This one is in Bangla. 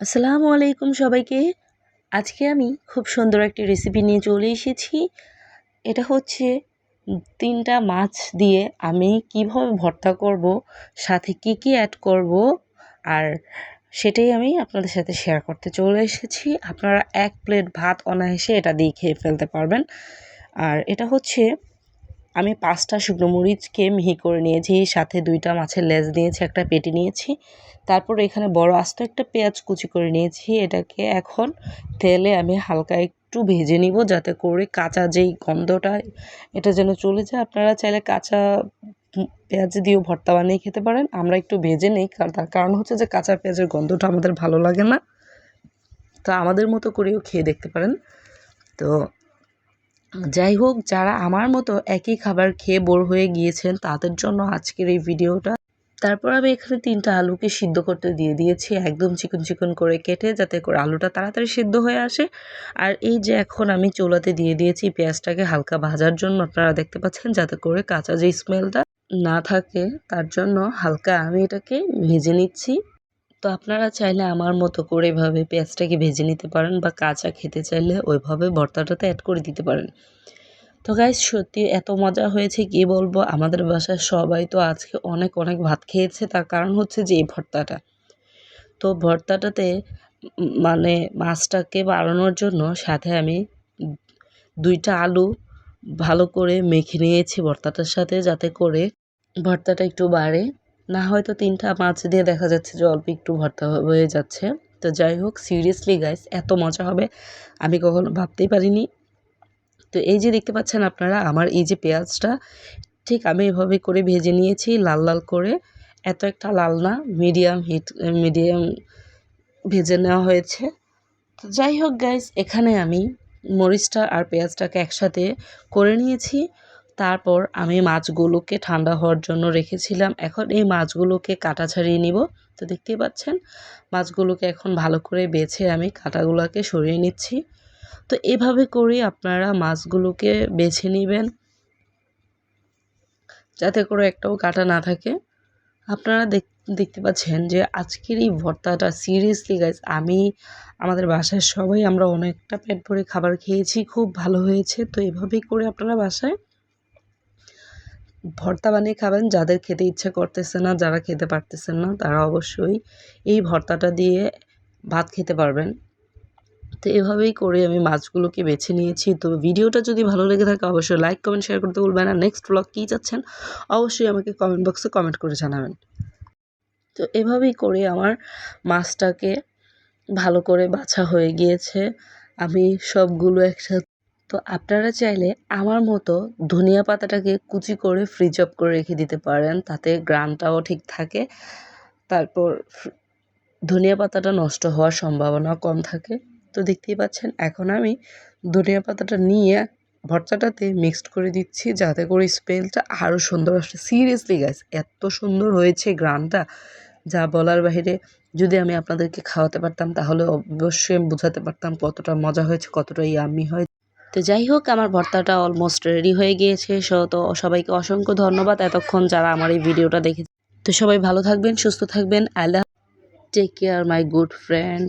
আসসালামু আলাইকুম সবাইকে। আজকে আমি খুব সুন্দর একটি রেসিপি নিয়ে চলে এসেছি। এটা হচ্ছে তিনটা মাছ দিয়ে আমি কীভাবে ভর্তা করব, সাথে কি কি অ্যাড করব, আর সেটাই আমি আপনাদের সাথে শেয়ার করতে চলে এসেছি। আপনারা এক প্লেট ভাত অনায়াসে এটা দিয়ে খেয়ে ফেলতে পারবেন। আর এটা হচ্ছে আমি পাঁচটা শুকনো মরিচকে মিহি করে নিয়েছি, সাথে দুইটা মাছের লেজ নিয়েছি, একটা পেটি নিয়েছি। তারপর এখানে বড় আস্ত একটা পেঁয়াজ কুচি করে নিয়েছি, এটাকে এখন তেলে আমি হালকা একটু ভেজে নিব যাতে করে কাঁচা যেই গন্ধটা, এটা যেন চলে যায়। আপনারা চাইলে কাঁচা পেঁয়াজ দিয়েও ভর্তা বানিয়ে খেতে পারেন। আমরা একটু ভেজে নিই তার কারণ হচ্ছে যে কাঁচা পেঁয়াজের গন্ধটা আমাদের ভালো লাগে না। তো আমাদের মতো করেও খেয়ে দেখতে পারেন। তো যাই হোক যারা আমার মতো একই খাবার খেয়ে বোর হয়ে গিয়েছেন, তাদের জন্য আজকের এই ভিডিওটা। তারপর আমি এখানে তিনটা আলুকে সিদ্ধ করতে দিয়ে দিয়েছি, একদম চিকন চিকন করে কেটে, যাতে করে আলুটা তাড়াতাড়ি সিদ্ধ হয়ে আসে। আর এই যে এখন আমি চোলাতে দিয়ে দিয়েছি পেঁয়াজটাকে হালকা ভাজার জন্য, আপনারা দেখতে পাচ্ছেন, যাতে করে কাঁচা যে স্মেলটা না থাকে, তার জন্য হালকা আমি এটাকে ভেজে নিচ্ছি। তো আপনারা চাইলে আমার মতো করে এভাবে পেঁয়াজটাকে ভেজে নিতে পারেন বা কাঁচা খেতে চাইলে ওইভাবে ভর্তাটাতে অ্যাড করে দিতে পারেন। তো গাইজ সত্যি এত মজা হয়েছে, কি বলব? আমাদের বাসায় সবাই তো আজকে অনেক অনেক ভাত খেয়েছে। তার কারণ হচ্ছে যে এই ভর্তাটা। তো ভর্তাটাতে মানে মাছটাকে বাড়ানোর জন্য সাথে আমি দুইটা আলু ভালো করে মেখে নিয়েছি ভর্তাটার সাথে, যাতে করে ভর্তাটা একটু বাড়ে। না হয়তো তিনটা মাছ দিয়ে দেখা যাচ্ছে যে অল্প একটু ভর্তা হয়ে যাচ্ছে। তো যাই হোক সিরিয়াসলি গাইস এত মজা হবে, আমি কখনো ভাবতেই পারিনি। তো এই যে দেখতে পাচ্ছেন আপনারা, আমার এই যে পেঁয়াজটা, ঠিক আমি এভাবে করে ভেজে নিয়েছি, লাল লাল করে। এত একটা লাল না মিডিয়াম হিট মিডিয়াম ভেজে নেওয়া হয়েছে। তো যাই হোক গাইস এখানে আমি মরিচটা আর পেঁয়াজটাকে একসাথে করে নিয়েছি। তারপর আমি মাছগুলোকে ঠান্ডা হওয়ার জন্য রেখেছিলাম। এখন এই মাছগুলোকে কাটা ছাড়িয়ে নিব। তো দেখতেই পাচ্ছেন, মাছগুলোকে এখন ভালো করে বেছে আমি কাটাগুলোকে সরিয়ে নিচ্ছি। তো এভাবে করে আপনারা মাছগুলোকে বেছে নেবেন। যাতে করে একটাও কাটা না থাকে। আপনারা দেখ, দেখতে পাচ্ছেন যে আজকের এই ভর্তাটা সিরিয়াসলি গাইজ আমি, আমাদের বাসায় সবাই আমরা অনেকটা পেট ভরে খাবার খেয়েছি, খুব ভালো হয়েছে। তো এভাবেই করে আপনারা বাসায় ভর্তা বানিয়ে খাবেন যাদের খেতে ইচ্ছে করতেছে না, যারা খেতে পারতেছেন না, তারা অবশ্যই এই ভর্তাটা দিয়ে ভাত খেতে পারবেন। তো এভাবেই করে আমি মাছগুলোকে বেছে নিয়েছি। তো ভিডিওটা যদি ভালো লেগে থাকে, অবশ্যই লাইক কমেন্ট শেয়ার করতে বলবেন আর নেক্সট ব্লগ কী চাচ্ছেন, অবশ্যই আমাকে কমেন্ট বক্সে কমেন্ট করে জানাবেন। তো এভাবেই করে আমার মাছটাকে ভালো করে বাছা হয়ে গিয়েছে। আমি সবগুলো একসাথে তো আপনারা চাইলে আমার মতো ধনিয়া পাতাটাকে কুচি করে ফ্রিজ অফ করে রেখে দিতে পারেন, তাতে গ্রানটাও ঠিক থাকে। তারপর ধনিয়া পাতাটা নষ্ট হওয়ার সম্ভাবনা কম থাকে। তো দেখতেই পাচ্ছেন, এখন আমি ধনিয়া পাতাটা নিয়ে ভর্তাটাতে মিক্সড করে দিচ্ছি, যাতে করে স্মেলটা আরও সুন্দর আসে। সিরিয়াসলি গাছ এত সুন্দর হয়েছে গ্রানটা। যা বলার বাহিরে যদি আমি আপনাদেরকে খাওয়াতে পারতাম, তাহলে অবশ্যই বোঝাতে পারতাম কতটা মজা হয়েছে, কতটা ইয়ামি হয় তো যাই হোক, আমার ভর্তাটা অলমোস্ট রেডি হয়ে গিয়েছে। সো, তো সবাইকে অসংখ্য ধন্যবাদ এতক্ষণ যারা আমার এই ভিডিওটা দেখে তো সবাই ভালো থাকবেন, সুস্থ থাকবেন। Allah take care my good friend